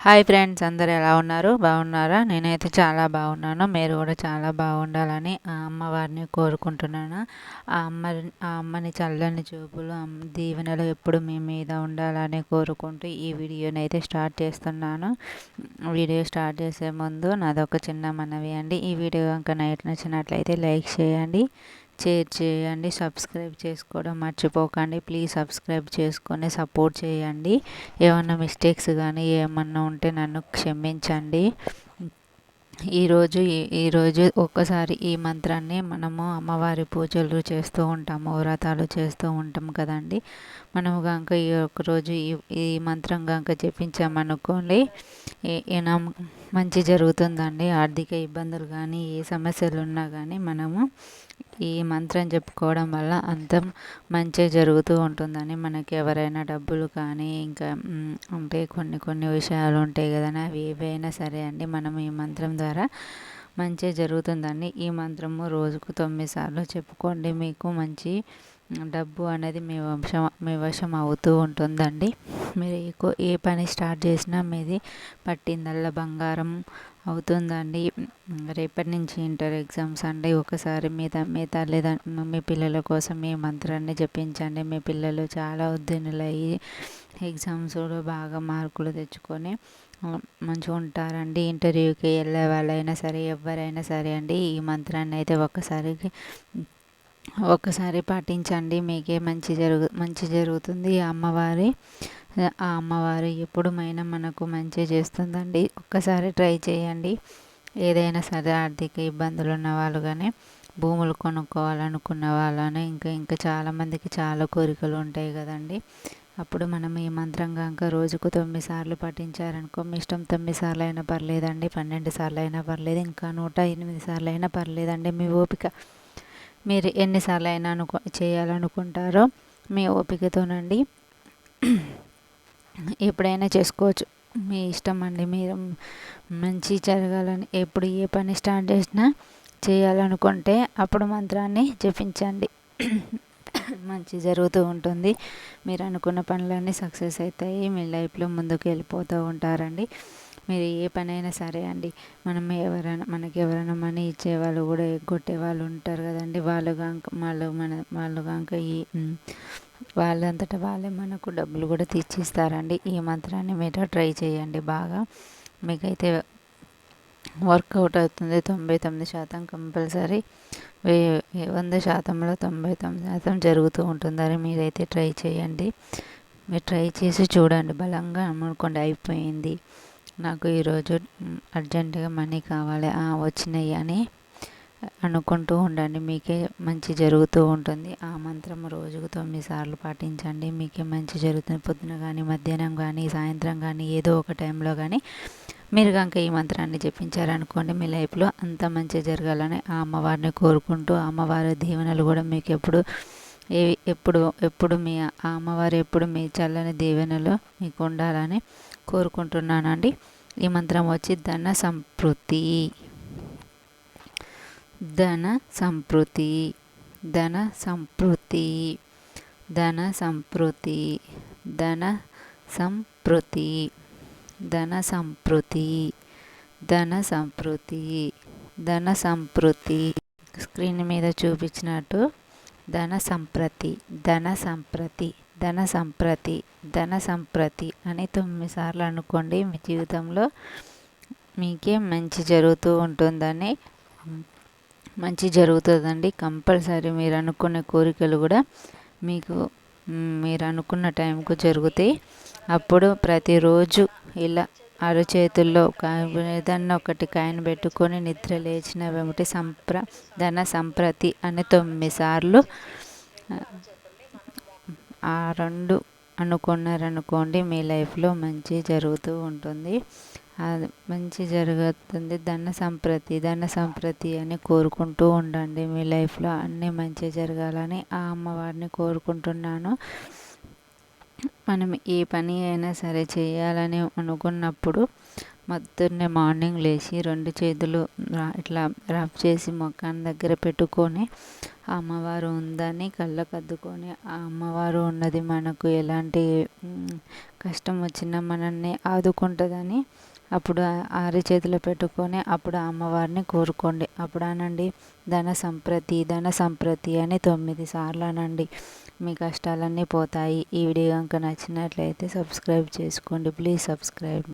Hi friends అందరు ఎలా ఉన్నారు? బాగున్నారా? నేనైతే చాలా బాగున్నాను. మీరు కూడా చాలా బాగుండాలని ఆ అమ్మవారిని కోరుకుంటున్నాను. ఆ అమ్మ ఆ అమ్మని చల్లని చూపులు దీవెనలు ఎప్పుడు మీ మీద ఉండాలని కోరుకుంటూ ఈ వీడియోని అయితే స్టార్ట్ చేస్తున్నాను. వీడియో స్టార్ట్ చేసే ముందు నాదొక చిన్న మనవి అండి. ఈ వీడియో కనుక నైట్ నచ్చినట్లయితే లైక్ చేయండి. షేర్ చేయండి సబ్స్క్రైబ్ చేసుకోవడం మర్చిపోకండి. ప్లీజ్ సబ్స్క్రైబ్ చేసుకొని సపోర్ట్ చేయండి. ఏమన్నా మిస్టేక్స్ కానీ ఏమన్నా ఉంటే నన్ను క్షమించండి. ఈరోజు ఈరోజు ఒక్కసారి ఈ మంత్రాన్ని మనము అమ్మవారి పూజలు చేస్తూ ఉంటాము వ్రతాలు చేస్తూ ఉంటాం కదండి. మనము కనుక ఈ ఒక్కరోజు ఈ ఈ మంత్రం కనుక చెప్పించామనుకోండి మంచి జరుగుతుందండి. ఆర్థిక ఇబ్బందులు కానీ ఏ సమస్యలు ఉన్నా కానీ మనము ఈ మంత్రం చెప్పుకోవడం వల్ల అంత మంచి జరుగుతూ ఉంటుందని మనకి ఎవరైనా డబ్బులు కానీ ఇంకా అంటే కొన్ని కొన్ని విషయాలు ఉంటాయి కదా అవి ఏవైనా సరే అండి మనం ఈ మంత్రం ద్వారా మంచి జరుగుతుందండి. ఈ మంత్రము రోజుకు తొమ్మిది సార్లు చెప్పుకోండి. మీకు మంచి డబ్బు అనేది మీ వంశం మీ వశం అవుతూ ఉంటుందండి. మీరు ఏ పని స్టార్ట్ చేసినా మీది పట్టిందల్లా బంగారం అవుతుందండి. రేపటి నుంచి ఇంటర్ ఎగ్జామ్స్ అండి. ఒకసారి మీ మీ తల్లిదండ్రులు మీ పిల్లల కోసం ఈ మంత్రాన్ని జపించండి. మీ పిల్లలు చాలా ఉద్దీనులయ్యి ఎగ్జామ్స్లో బాగా మార్కులు తెచ్చుకొని మంచిగా ఉంటారండి. ఇంటర్వ్యూకి వెళ్ళే వాళ్ళైనా సరే ఎవరైనా సరే అండి ఈ మంత్రాన్ని అయితే ఒక్కసారికి ఒక్కసారి పాటించండి. మీకే మంచి జరుగు మంచి జరుగుతుంది. అమ్మవారి ఆ అమ్మవారు ఎప్పుడుమైనా మనకు మంచి చేస్తుందండి. ఒక్కసారి ట్రై చేయండి. ఏదైనా సరే ఆర్థిక ఇబ్బందులు ఉన్న వాళ్ళు కానీ భూములు కొనుక్కోవాలనుకున్న వాళ్ళని ఇంకా ఇంకా చాలామందికి చాలా కోరికలు ఉంటాయి కదండి. అప్పుడు మనం ఈ మంత్రం కనుక రోజుకు తొమ్మిది సార్లు పఠించారనుకో మీ ఇష్టం తొమ్మిది సార్లు అయినా పర్లేదండి పన్నెండు సార్లు అయినా పర్లేదు ఇంకా నూట ఎనిమిది సార్లు అయినా పర్లేదండి మీ ఓపిక. మీరు ఎన్నిసార్లు అయినా అనుకో చేయాలనుకుంటారో మీ ఓపికతోనండి. ఎప్పుడైనా చేసుకోవచ్చు. మీ ఇష్టం అండి. మీరు మంచి జరగాలని ఎప్పుడు ఏ పని స్టార్ట్ చేసినా చేయాలనుకుంటే అప్పుడు మంత్రాన్ని జపించండి. మంచి జరుగుతూ ఉంటుంది. మీరు అనుకున్న పనులన్నీ సక్సెస్ అవుతాయి. మీ లైఫ్లో ముందుకు వెళ్ళిపోతూ ఉంటారండి. మీరు ఏ పనైనా సరే అండి మనం ఎవరైనా మనకి ఎవరైనా మనీ ఇచ్చేవాళ్ళు కూడా ఎగ్గొట్టే వాళ్ళు ఉంటారు కదండి. వాళ్ళు కాక వాళ్ళు మన వాళ్ళు కాక ఈ వాళ్ళంతటా వాళ్ళే మనకు డబ్బులు కూడా తెచ్చిస్తారండి ఈ మంత్రాన్ని మీరు ట్రై చేయండి బాగా. మీకైతే వర్కౌట్ అవుతుంది. తొంభై తొమ్మిది శాతం కంపల్సరీ. వంద శాతంలో తొంభై తొమ్మిది శాతం జరుగుతూ ఉంటుందని మీరైతే ట్రై చేయండి. మీరు ట్రై చేసి చూడండి. బలంగా అమ్ముకోండి. అయిపోయింది. నాకు ఈరోజు అర్జెంటుగా మనీ కావాలి. వచ్చినాయి అని అనుకుంటూ ఉండండి. మీకే మంచి జరుగుతూ ఉంటుంది. ఆ మంత్రం రోజుకు తొమ్మిది సార్లు పాటించండి. మీకే మంచి జరుగుతుంది. పొద్దున కానీ మధ్యాహ్నం కానీ సాయంత్రం కానీ ఏదో ఒక టైంలో కానీ మీరు కనుక ఈ మంత్రాన్ని జపించారనుకోండి మీ లైఫ్లో అంత మంచి జరగాలని ఆ అమ్మవారిని కోరుకుంటూ అమ్మవారి దీవెనలు కూడా మీకు ఎప్పుడు ఏ ఎప్పుడు ఎప్పుడు మీ ఆ అమ్మవారు ఎప్పుడు మీ చల్లని దీవెనలు మీకు ఉండాలని కోరుకుంటున్నానండి. ఈ మంత్రం వచ్చి ధన సంపృతి. ధన సంపృతి. ధన సంపృతి. ధన సంపృతి. ధన సంపృతి. ధన సంపృతి. ధన సంపృతి. ధన సంపృతి. స్క్రీన్ మీద చూపించినట్టు ధన సంప్రతి. ధన సంప్రతి. ధన సంప్రతి ధన సంప్రతి అని తొమ్మిది సార్లు అనుకోండి మీ జీవితంలో మీకే మంచి జరుగుతూ ఉంటుందని. మంచి జరుగుతుందండి. కంపల్సరీ మీరు అనుకునే కోరికలు కూడా మీకు మీరు అనుకున్న టైంకు జరుగుతాయి. అప్పుడు ప్రతిరోజు ఇలా అరచేతుల్లో ఏదన్నా ఒకటి కాయను పెట్టుకొని నిద్ర లేచిన వెంబటి సంప్ర ధన సంప్రతి అని తొమ్మిది సార్లు ఆ రెండు అనుకున్నారనుకోండి మీ లైఫ్లో మంచి జరుగుతూ ఉంటుంది. మంచి జరుగుతుంది. ధన సంప్రతి ధన సంప్రతి అని కోరుకుంటూ ఉండండి. మీ లైఫ్లో అన్నీ మంచి జరగాలని ఆ అమ్మవారిని కోరుకుంటున్నాను. మనం ఏ పని అయినా సరే చేయాలని అనుకున్నప్పుడు పొద్దున్నే మార్నింగ్ లేచి రెండు చేతులు ఇట్లా రఫ్ చేసి మొఖాన్ని దగ్గర పెట్టుకొని అమ్మవారు ఉందని కళ్ళకు అద్దుకొని ఆ అమ్మవారు ఉన్నది మనకు ఎలాంటి కష్టం వచ్చినా మనల్ని ఆదుకుంటుందని అప్పుడు ఆరి చేతిలో పెట్టుకొని అప్పుడు అమ్మవారిని కోరుకోండి. అప్పుడు అనండి ధన సంప్రతి ధన సంప్రతి అని తొమ్మిది సార్లు అనండి. మీ కష్టాలన్నీ పోతాయి. ఈ వీడియో కనుక నచ్చినట్లయితే సబ్స్క్రైబ్ చేసుకోండి. Please subscribe.